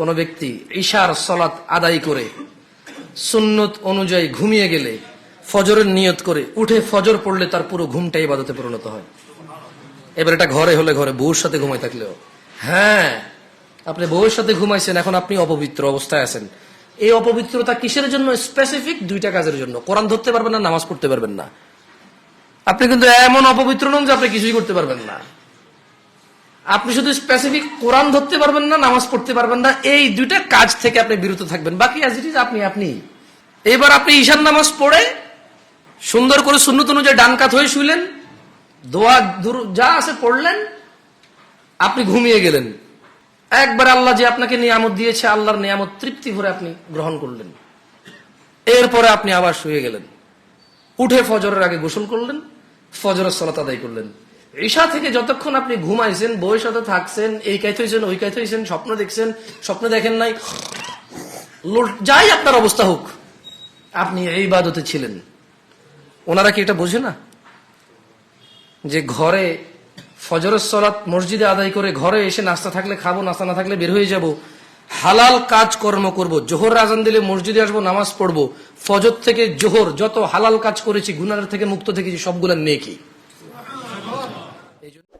কোনো ব্যক্তি ঈশার সলাত আদায় করে, সুন্নত অনুযায়ী ঘুমিয়ে গেলে, ফজরের নিয়ত করে উঠে ফজর পড়লে তার পুরো ঘুমটাই ইবাদতে পরিণত হয়। এবার এটা ঘরে হলে ঘরে বউর সাথে ঘুমাই থাকলেও। হ্যাঁ আপনি বউয়ের সাথে ঘুমাইছেন, এখন আপনি অপবিত্র অবস্থায় আছেন। এই অপবিত্রতা কিসের জন্য? স্পেসিফিক দুইটা কাজের জন্য। কোরআন ধরতে পারবেন না, নামাজ পড়তে পারবেন না। আপনি কিন্তু এমন অপবিত্র নন যে আপনি কিছুই করতে পারবেন না। আপনি শুধু স্পেসিফিক কোরআন ধরতে পারবেন না, নামাজ পড়তে পারবেন না, এই দুইটা কাজ থেকে আপনি বিরত থাকবেন। বাকি আজ ইট ইজ আপনি আপনি। এবার আপনি ঈশান নামাজ পড়ে সুন্দর করে সুন্নত অনুযায়ী ডান কাত হয়ে শুইলেন, দোয়া যা আছে পড়লেন, আপনি ঘুমিয়ে গেলেন। একবার আল্লাহ যে আপনাকে নিয়ামত দিয়েছে, আল্লাহর নিয়ামত তৃপ্তি ভরে আপনি গ্রহণ করলেন। এরপরে আপনি আবার শুয়ে গেলেন। উঠে ফজরের আগে গোসল করলেন, ফজরের সলাত আদায় করলেন। ঈশা থেকে যতক্ষণ আপনি ঘুমাইছেন বউয়ের সাথে থাকছেন, এই কাইত হয়েছেন ওই কাইত হয়েছেন স্বপ্ন দেখছেন, স্বপ্ন দেখেন নাই যাই আপনার অবস্থা হোক, আপনি এই বাদতে ছিলেন। ওনারা কি এটা বোঝে না? যে ঘরে ফজরের মসজিদে আদায় করে ঘরে এসে নাস্তা থাকলে খাব, নাস্তা না থাকলে বের হয়ে যাব, হালাল কাজ কর্ম করব, জোহর আজান দিলে মসজিদে আসব, নামাজ পড়ব, ফজর থেকে জোহর যত হালাল কাজ করেছি গুনার থেকে মুক্ত থেকেছি, সবগুলা নেকি। De